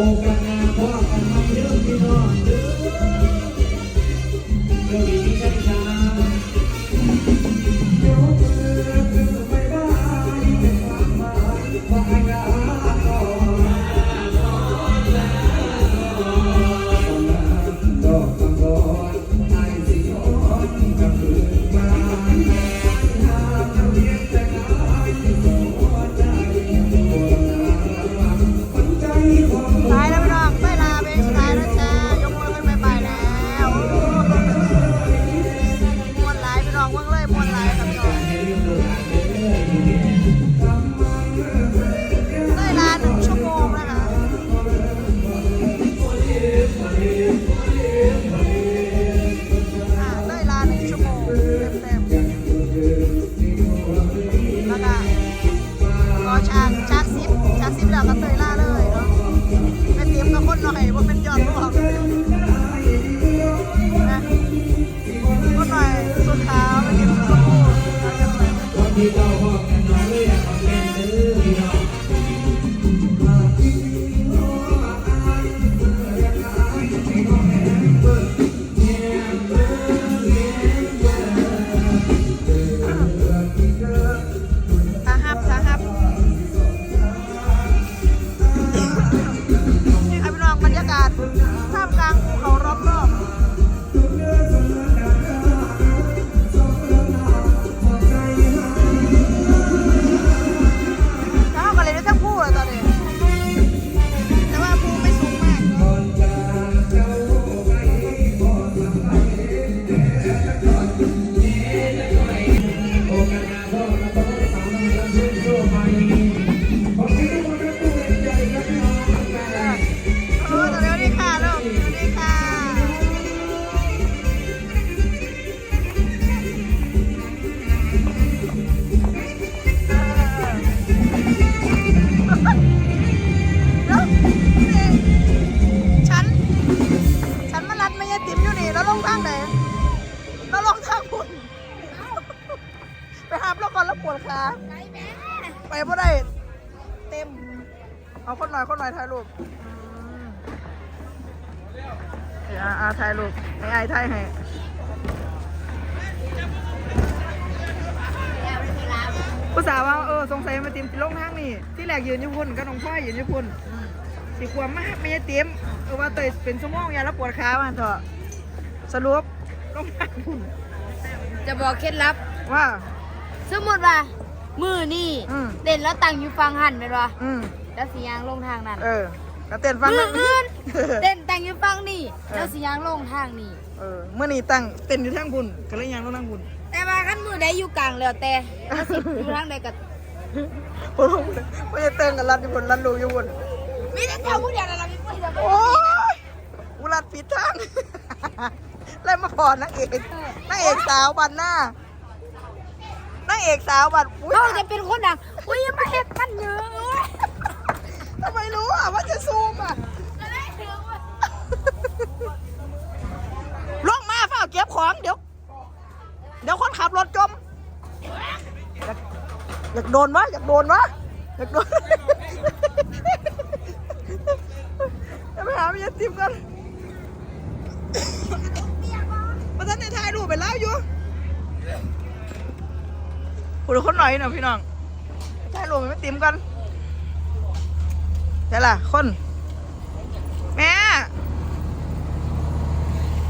โอกาสหน้าพ่อกันใหม่เด้อพี่น้องเด้อ คนหน่อยสุขาวเป็นเตรียมสุดคู่วันที่เจ้าพกันน้อ แล้วก่อนแล้วปวดขาไปเพราะได้เต็ม เอาคนหน่อยคนหน่อยถ่ายรูปอืมเดี๋ยวอาถ่ายรูปให้ไอ้ถ่ายให้ผู้สาวว่าเออสงสัยมาติมสิลงทางนี่ที่แรกยืนอยู่พุ่นก็น้องพ่อยยืนอยู่พุ่นสิความมากไม่ใช่เตรียมเออว่าเตยเป็นชั่วโมงยาแล้วปวดขามาเถอะสรุปลงทางพุ่นจะบอกเคล็ดลับว่า สมมติว่า มือนี่อืม เด่นแล้วตั้งอยู่ฟังหันไปวะอืมแล้วสียางลงทางนั้นเออก็เต้นฟังมือนั่นอื่นเด่นตั้งอยู่ฟังนี่เออแล้วสียางลงทางนี่เออเมื่อนี้ตั้งเต้นอยู่ทางพุ่นก็เลยยังลงทางพุ่นแต่ว่าขั้นมือได้อยู่กลางแล้วแต่แล้วสิอยู่ทางใดก็ผมไม่ได้เต้นกับรัดอยู่บนรัดลูกอยู่บนมีแต่เจ้าผู้เดียวนั่นแหละมีผู้เดียวโอ้ยอุรัดผิดทาง แล้วมาพอนางเอกนางเอกสาวบันหน้า นางเอกสาวบันอุ้ยเขาจะเป็นคนดังอุ้ยอยังมาเห็ดมันเยอะเว้ยทำไมรู้อะว่าจะซูมอะลงมาเฝ้าเก็บของเดี๋ยว เดี๋ยวคนขับรถจม อยากอยากโดนวะอยากโดนวะอยากโดนจะไปหาพี่ยันติมกันมาท่านในถ่ายรูปไปแล้วอยู่ ผู้ดูคนหน่อยนะพี่น้องถ่ายรูปไปไม่ติมกันเดี๋ยวล่ะคน แม่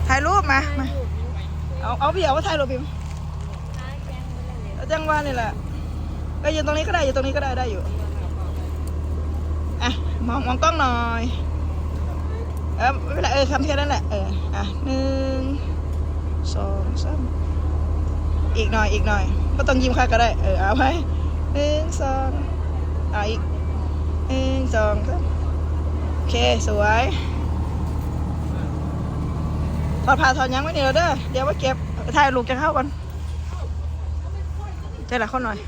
ถ่ายรูปมามาเอาเอาพี่เอาว่าถ่ายรูปพี่เอาจังหวะนี่แหละก็ยืนตรงนี้ก็ได้ยืนตรงนี้ก็ได้ได้อยู่อะมองมองกล้องหน่อยเออไม่เป็นไรเออคำเทียนนั่นแหละเอออะหนึ่งสองสาม อีกหน่อยอีกหน่อย ก็ต้องยิ้มค่ะก็ได้ เออเอาไปหนึ่งสองอะอีกหนึ่งสองสามโอเคสวยถอดผ้าถอดหยังไว้นี่แล้วเด้อเดี๋ยวว่าเก็บถ่ายลูกจะเข้าก่อนใจละคนหน่อย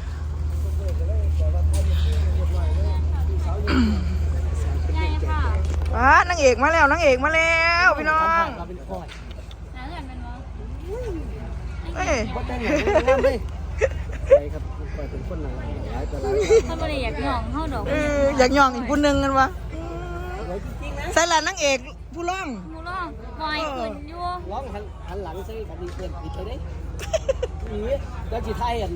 ใช่ค่ะว้านางเอกมาแล้วนางเอกมาแล้วพี่น้อง เราเป็นก้อย นั่นแหละเป็นวะ เอ้ยก็แต่งหนังเป็นงามเลยใช่ครับก้อยเป็นคนหนังหลายต่อหลายถ้าไม่ได้อยากหย่องเข้าดอกเอออยากย่องอีกคนนึงกันวะแล้วก็วยจริงๆนะใส่ละนางเอกผู้ร้องหมูร้องปล่อยขึ้นอยู่ร้องหันหันหลังใส่กันดีเพื่อนผิดเลยเด้นี่แล้วจีไทยอัน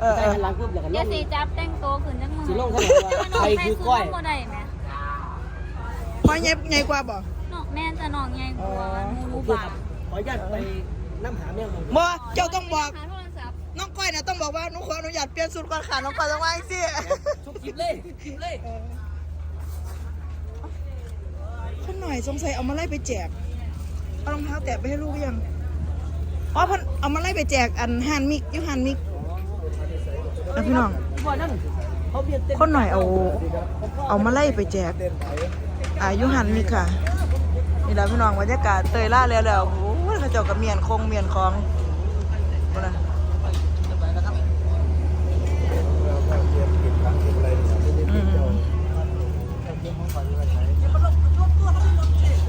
เออ ไทเอยอหันหลังปุ๊บแล้วก็ลอย่างสีจับแต่งตัวขึ้นจังมือสิลงเท่าไหร่ว่าใครคือก้อยบ่ได้แม่พอใหญ่ใหญ่กว่าบ่น้องแม่จะน้องใหญ่กว่าหมูโอรู้เคบ่าครับขออนุญาตไป น้ำหาแมวมองบ่เจ้าต้องบอก หาโทรศัพท์น้องก้อยนะต้องบอกว่าหนูขออนุญาตเปลี่ยนสูตรก่อนค่ะน้องก้อยต้องว่าสิทุกคลิปเลยทุกคลิปเลยคนหน่อยสงสัยเอามาไล่ไปแจกเอารองเท้าแตะไปให้ลูกหรือยังอ๋อเพันเอามาไล่ไปแจกอันฮานมิกอยูฮานมิกนะพี่น้อง บ่นั่นเขาเบียดเต้นคนหน่อยเอาเอามาไล่ไปแจกอายุหันมิกค่ะ นี่แหละพี่น้องบรรยากาศเตยล่าแล้วแล้วโอ้ย เขาเจ้ากับเมียนคงเมียนคลองบ่นะอืม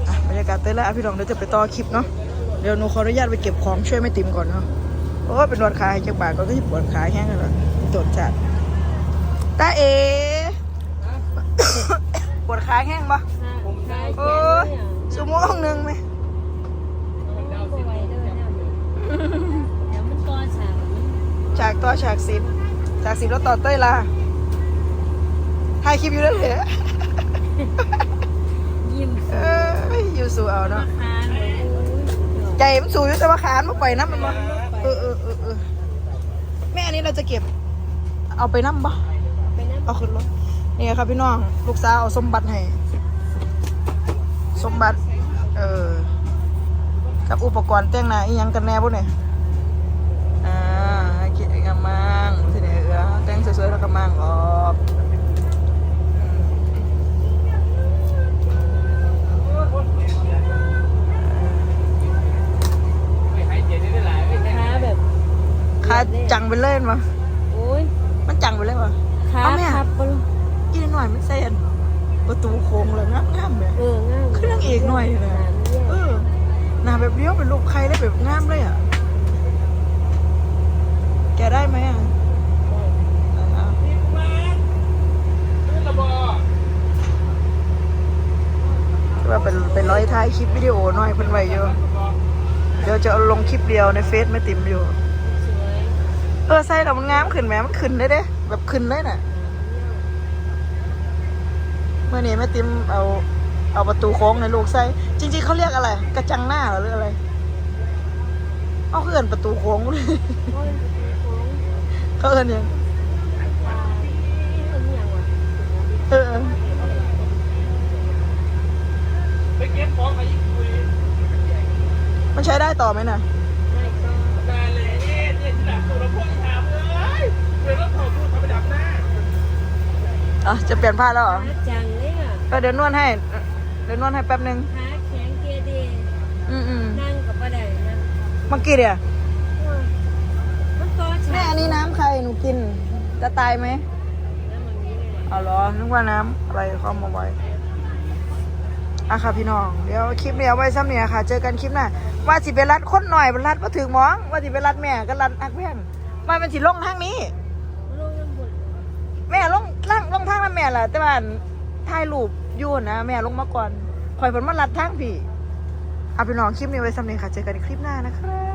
อะบรรยากาศเตยล่าพี่น้องเดี๋ยวจะไปต่อคลิปเนาะเดี๋ยวหนูขออนุญาตไปเก็บของช่วยแม่ติ๋มก่อนเนาะโอ้ยเป็นนวดขาให้จักบาทก็จะปวดขาแห้งเลยล่ะตดจัดตาเอปวดขาแห้งปะโอ้ยชั่วโมงหนึ่งไหม เดี๋ยวมันก่อนฉากฉากต่อฉากสิบฉากสิบแล้วต่อเต้ยล่ะถ่ายคลิปอยู่แล้วเหรอยิ้มเอ้ยอยู่สู่เอาเนาะคานเลยใจมันสู่อยู่แต่ว่าขานมาปล่อยน้ำมันบ่เออเออเออเออแม่อันนี้เราจะเก็บ เอาไปน้ำบ่ไปนั่งเอาขึ้นรถนี่ครับพี่น้อง ลูกสาวเอาสมบัติให้ สมบัติ เออ กับอุปกรณ์แต่งหน้าอีหยังกันแน่พวกเนี่ยอ่าเขียนกระมังทีนี้เออแต่งสวยๆแล้วกระมังออกอืมขาแบบขาจังไปเลยมั้ยโอ้ยมันจังไปเลยมั้ยขาเอาแม่พับบ่ลูกกินหน่อยมันเส้นประตูโค้งเลยงามๆเลยเออง่ายเครื่องเอกหน่อยเลยเออหน้า แบบเลี้ยวเป็นรูปใครได้แบบงามเลยอะ แกได้ไหมอะว่าเป็นเป็นร้อยท้ายคลิปวิดีโอหน่อยเพิ่นไว้อยู่เดี๋ยวจะลงคลิปเดียวในเฟซไม่ติมอยู่ เออใส่แล้วมันงามขึ้นไหมมันขึ้นได้เด้แบบขึ้นได้น่ะ เมื่อนี้แม่ติมเอา เอาประตูโค้งในลูกใส่จริง ๆเขาเรียกอะไร กระจังหน้าเหรอหรืออะไรเอาเขื่อนประตูโค้งเลยโอ้ยโอ้ยเขาเอินยังเป็นอย่างวะเออเออไปเก็บของมาอีกคุยมันใช้ได้ต่อไหมน่ะได้ก็มาเลยเนี่ยเนี่ยที่หลังตัวเราพวกอีหามเลยเดี๋ยวเราถอดตู้ทำไปดับหน้าอะจะเปลี่ยนผ้าแล้วเหรอขาจังเลยอะเออเดี๋ยวนวดให้ เดี๋ยวนวดให้แป๊บนึงขาแข็งเกียร์ดีอืมอืมนั่งกับบ่ได้นะเมื่อกี้เดี๋ยวมันก็ฉาแม่อันนี้น้ำใครหนูกิน จะตายไหมแล้วมันนี้เลยเอาเหรอนึกว่าน้ำอะไรเข้ามาไว้อะค่ะพี่น้อง เดี๋ยวคลิปนี้เอาไว้ซ้ำเนี่ยค่ะ เจอกันคลิปหน้าว่าสิไปรัดคนหน่อยมันรัดมาถึงหมอง ว่าสิไปรัดแม่ก็รัดอักแพงมาเป็นสิลงทางนี้ลงน้ำบุญแม่ลงล่างลงทางนั้นแม่แหละแต่ว่าถ่ายรูป อยู่นะแม่ลงมาก่อนคอยผลมารัดทางพี่เอาพี่น้องคลิปนี้ไว้สำเนียค่ะเจอกันในคลิปหน้านะครับ